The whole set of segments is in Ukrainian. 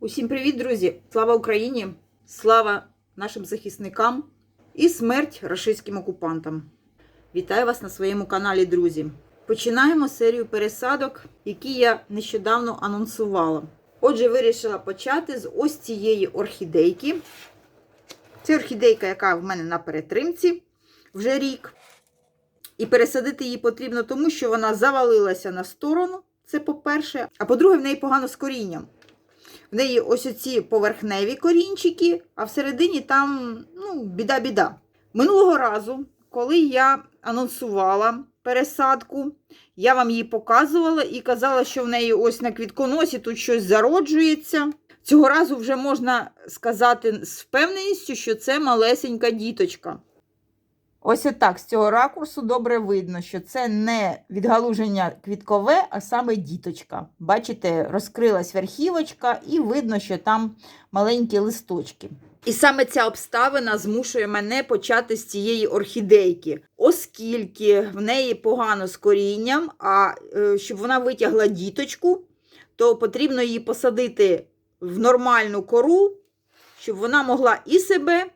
Усім привіт, друзі! Слава Україні! Слава нашим захисникам і смерть рашистським окупантам! Вітаю вас на своєму каналі, друзі! Починаємо серію пересадок, які я нещодавно анонсувала. Отже, вирішила почати з ось цієї орхідейки. Це орхідейка, яка в мене на перетримці вже рік. І пересадити її потрібно тому, що вона завалилася на сторону. Це по-перше. А по-друге, в неї погано з корінням. В неї ось оці поверхневі корінчики, а всередині там ну, біда-біда. Минулого разу, коли я анонсувала пересадку, я вам її показувала і казала, що в неї ось на квітконосі тут щось зароджується. Цього разу вже можна сказати з впевненістю, що це малесенька діточка. Ось отак з цього ракурсу добре видно, що це не відгалуження квіткове, а саме діточка. Бачите, розкрилась верхівочка, і видно, що там маленькі листочки. І саме ця обставина змушує мене почати з цієї орхідейки, оскільки в неї погано з корінням, а е, щоб вона витягла діточку, то потрібно її посадити в нормальну кору, щоб вона могла і себе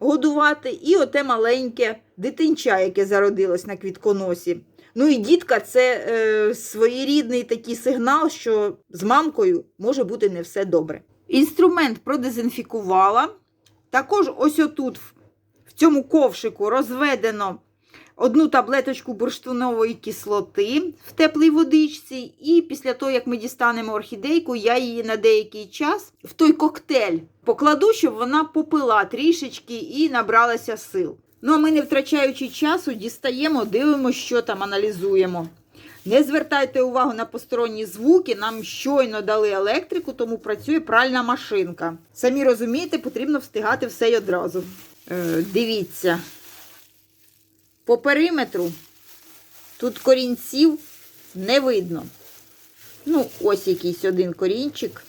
годувати, і оте маленьке дитинча, яке зародилось на квітконосі. Ну і дітка це е, своєрідний такий сигнал, що з мамкою може бути не все добре. Інструмент продезінфікувала. Також ось отут, в цьому ковшику, розведено одну таблеточку бурштинової кислоти в теплій водичці. І після того, як ми дістанемо орхідейку, я її на деякий час в той коктейль покладу, щоб вона попила трішечки і набралася сил. Ну, а ми, не втрачаючи часу, дістаємо, дивимося, що там аналізуємо. Не звертайте увагу на посторонні звуки, нам щойно дали електрику, тому працює пральна машинка. Самі розумієте, потрібно встигати все й одразу. Е, дивіться, по периметру тут корінців не видно. Ну, ось якийсь один корінчик.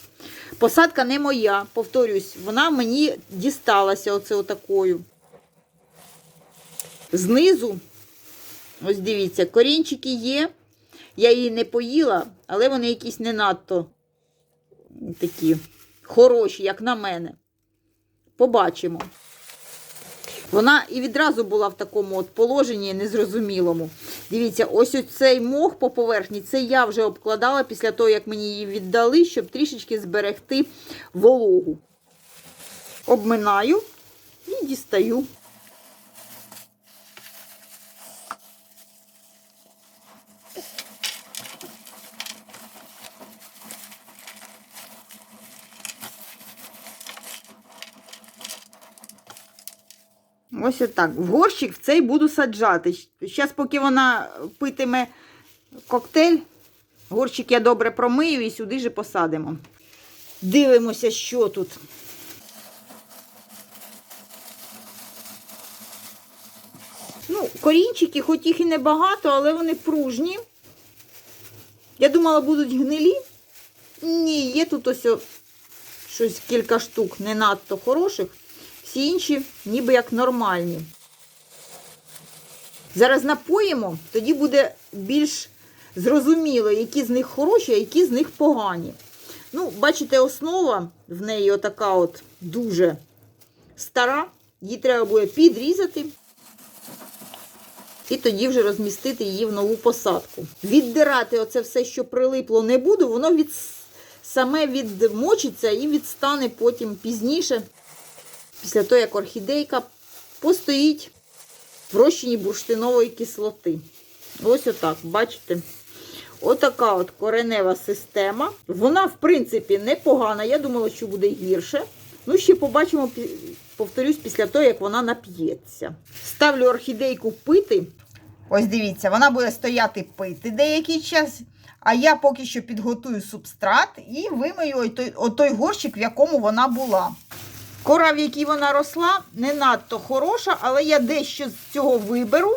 Посадка не моя, повторюсь, вона мені дісталася оце отакою. Знизу, ось дивіться, корінчики є. Я її не поїла, але вони якісь не надто такі хороші, як на мене. Побачимо. Вона і відразу була в такому от положенні незрозумілому. Дивіться, ось цей мох по поверхні, це я вже обкладала після того, як мені її віддали, щоб трішечки зберегти вологу. Обминаю і дістаю. Ось отак. В горщик в цей буду саджати. Зараз, поки вона питиме коктейль, горщик я добре промию і сюди же посадимо. Дивимося, що тут. Ну, корінчики, хоч їх і небагато, але вони пружні. Я думала, будуть гнилі. Ні, є тут ось щось кілька штук не надто хороших. Всі інші ніби як нормальні. Зараз напоїмо, тоді буде більш зрозуміло, які з них хороші, а які з них погані. Ну, бачите, основа в неї отака от дуже стара. Її треба буде підрізати. І тоді вже розмістити її в нову посадку. Віддирати оце все, що прилипло, не буду, воно від, саме відмочиться і відстане потім пізніше після того, як орхідейка постоїть в розчині бурштинової кислоти. Ось отак, бачите? Отака от коренева система. Вона, в принципі, непогана. Я думала, що буде гірше. Ну, ще побачимо, повторюсь, після того, як вона нап'ється. Ставлю орхідейку пити. Ось дивіться, вона буде стояти пити деякий час. А я поки що підготую субстрат і вимию отой, отой горщик, в якому вона була. Кора, в якій вона росла, не надто хороша, але я дещо з цього виберу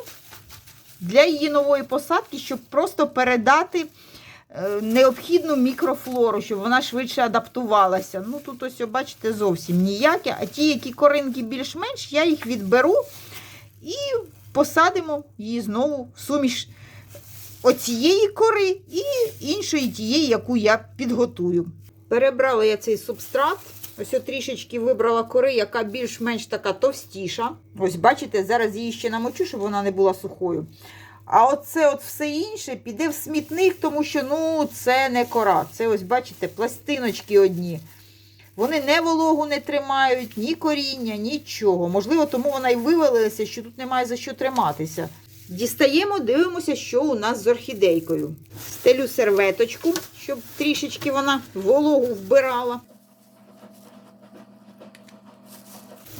для її нової посадки, щоб просто передати е, необхідну мікрофлору, щоб вона швидше адаптувалася. Ну, тут ось, бачите, зовсім ніяке. А ті, які коринки більш-менш, я їх відберу і посадимо її знову в суміш оцієї кори і іншої тієї, яку я підготую. Перебрала я цей субстрат. Ось трішечки вибрала кори, яка більш-менш така товстіша. Ось, бачите, зараз її ще намочу, щоб вона не була сухою. А оце от все інше піде в смітник, тому що ну, це не кора. Це ось, бачите, пластиночки одні. Вони не вологу не тримають, ні коріння, нічого. Можливо, тому вона й вивалилася, що тут немає за що триматися. Дістаємо, дивимося, що у нас з орхідейкою. Стелю серветочку, щоб трішечки вона вологу вбирала.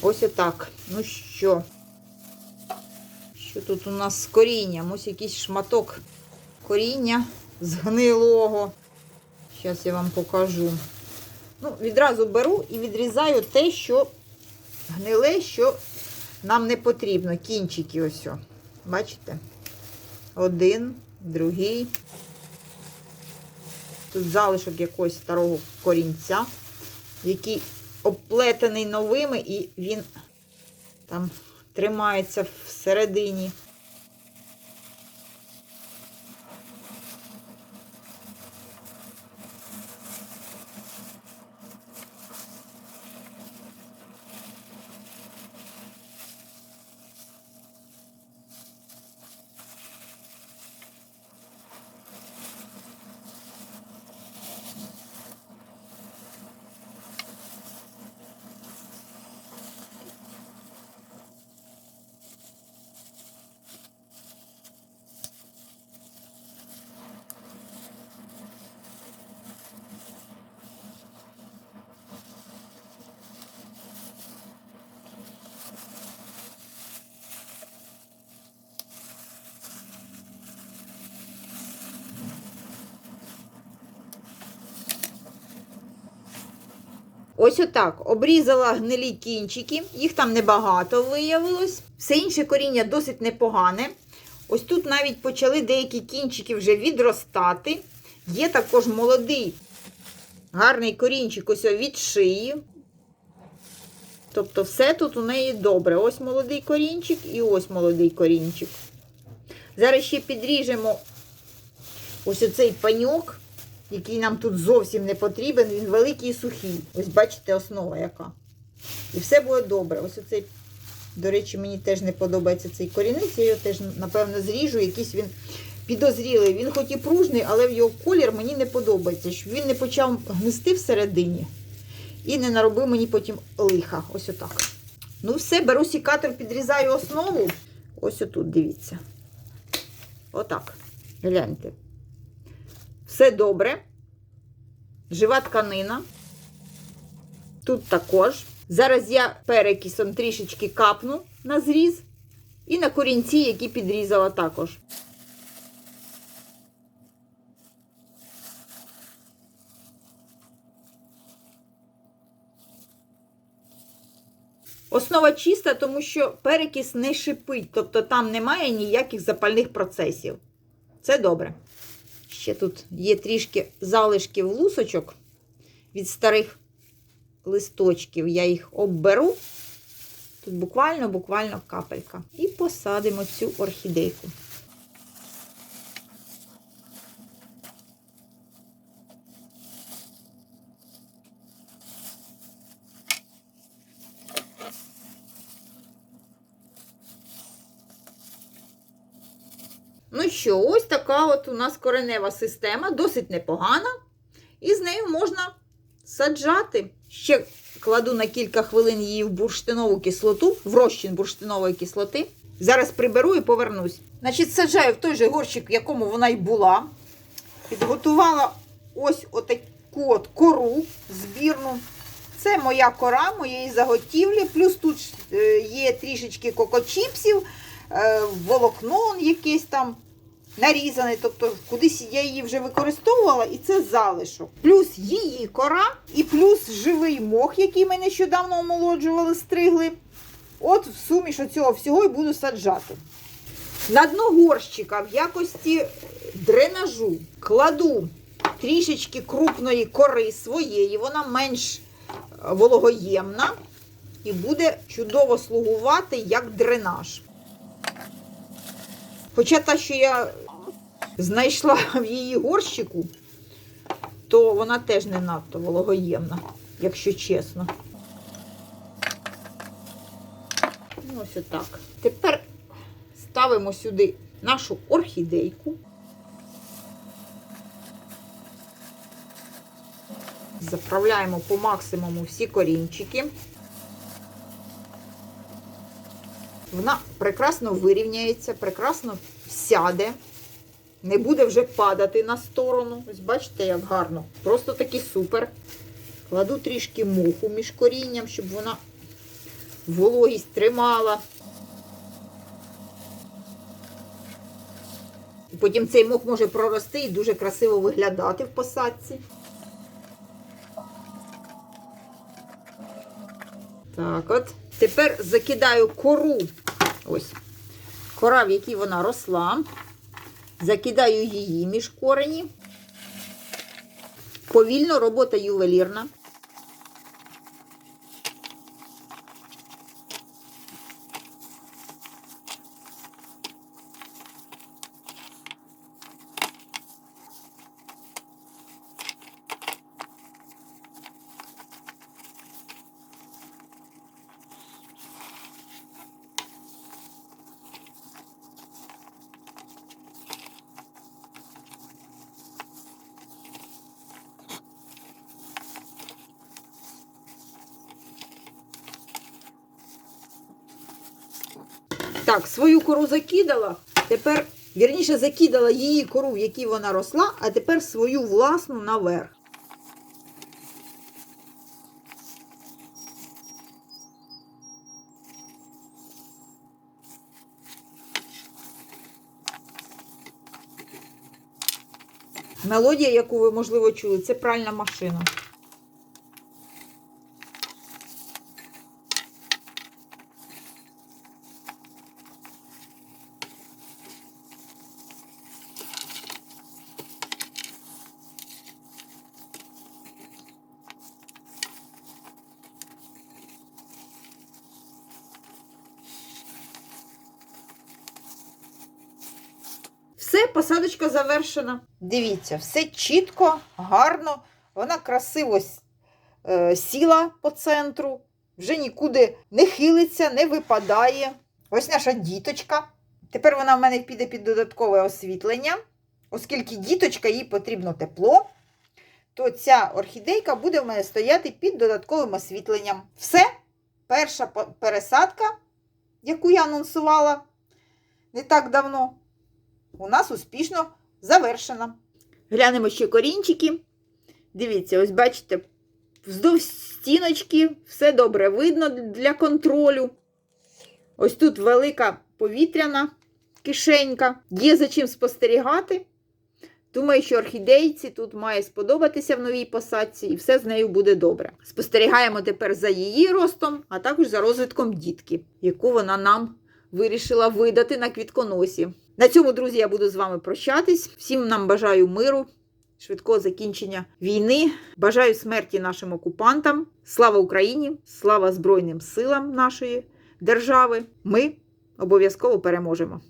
Ось отак. Ну що? Що тут у нас з корінням? Ось якийсь шматок коріння згнилого. Зараз я вам покажу. Ну, відразу беру і відрізаю те, що гниле, що нам не потрібно. Кінчики ось. о. Бачите? Один, другий. Тут залишок якогось старого корінця, який обплетений новими, і він там тримається всередині. Ось отак. Обрізала гнилі кінчики, їх там небагато виявилось. Все інше коріння досить непогане. Ось тут навіть почали деякі кінчики вже відростати. Є також молодий гарний корінчик ось від шиї. Тобто, все тут у неї добре. Ось молодий корінчик і ось молодий корінчик. Зараз ще підріжемо ось оцей паньок який нам тут зовсім не потрібен, він великий і сухий. Ось бачите, основа яка. І все буде добре. Ось оцей, до речі, мені теж не подобається цей корінець, я його теж, напевно, зріжу, якийсь він підозрілий. Він хоч і пружний, але в його колір мені не подобається, щоб він не почав гнисти всередині і не наробив мені потім лиха. Ось отак. Ну, все, беру сікатор, підрізаю основу. Ось отут, дивіться. Отак. Гляньте. Все добре. Жива тканина. Тут також. Зараз я перекисом трішечки капну на зріз. І на корінці, які підрізала також. Основа чиста, тому що перекис не шипить, тобто там немає ніяких запальних процесів. Це добре. Ще тут є трішки залишків лусочок від старих листочків. Я їх обберу. Тут буквально-буквально капелька. І посадимо цю орхідейку. Що, ось така от у нас коренева система, досить непогана. І з нею можна саджати. Ще кладу на кілька хвилин її в бурштинову кислоту, в розчин бурштинової кислоти. Зараз приберу і повернусь. Значить, саджаю в той же горщик, в якому вона й була. Підготувала ось отаку от кору збірну. Це моя кора, моєї заготівлі. Плюс тут е, є трішечки кокочіпсів, е, волокно якесь там нарізане. Тобто, кудись я її вже використовувала, і це залишок. Плюс її кора, і плюс живий мох, який ми нещодавно омолоджували, стригли. От в суміш оцього всього і буду саджати. На дно горщика в якості дренажу кладу трішечки крупної кори своєї, вона менш вологоємна і буде чудово слугувати як дренаж. Хоча та, що я знайшла в її горщику, то вона теж не надто вологоємна, якщо чесно. Ну, ось отак. Тепер ставимо сюди нашу орхідейку. Заправляємо по максимуму всі корінчики. Вона прекрасно вирівняється, прекрасно сяде, не буде вже падати на сторону. Ось бачите, як гарно. Просто таки супер. Кладу трішки муху між корінням, щоб вона вологість тримала. Потім цей мох може прорости і дуже красиво виглядати в посадці. Так от. Тепер закидаю кору. Ось. Кора, в якій вона росла. Закидаю її між корені. Повільно робота ювелірна. Так, свою кору закидала. Тепер, вірніше, закидала її кору, в якій вона росла, а тепер свою власну наверх. Мелодія, яку ви, можливо, чули, це пральна машина. Все, посадочка завершена. Дивіться, все чітко, гарно. Вона красиво е, сіла по центру, вже нікуди не хилиться, не випадає. Ось наша діточка. Тепер вона в мене піде під додаткове освітлення. Оскільки діточка, їй потрібно тепло, то ця орхідейка буде в мене стояти під додатковим освітленням. Все, перша пересадка, яку я анонсувала не так давно у нас успішно завершена. Глянемо ще корінчики. Дивіться, ось бачите, вздовж стіночки, все добре видно для контролю. Ось тут велика повітряна кишенька. Є за чим спостерігати. Думаю, що орхідейці тут має сподобатися в новій посадці, і все з нею буде добре. Спостерігаємо тепер за її ростом, а також за розвитком дітки, яку вона нам вирішила видати на квітконосі. На цьому, друзі, я буду з вами прощатись. Всім нам бажаю миру, швидкого закінчення війни. Бажаю смерті нашим окупантам. Слава Україні! Слава Збройним силам нашої держави! Ми обов'язково переможемо!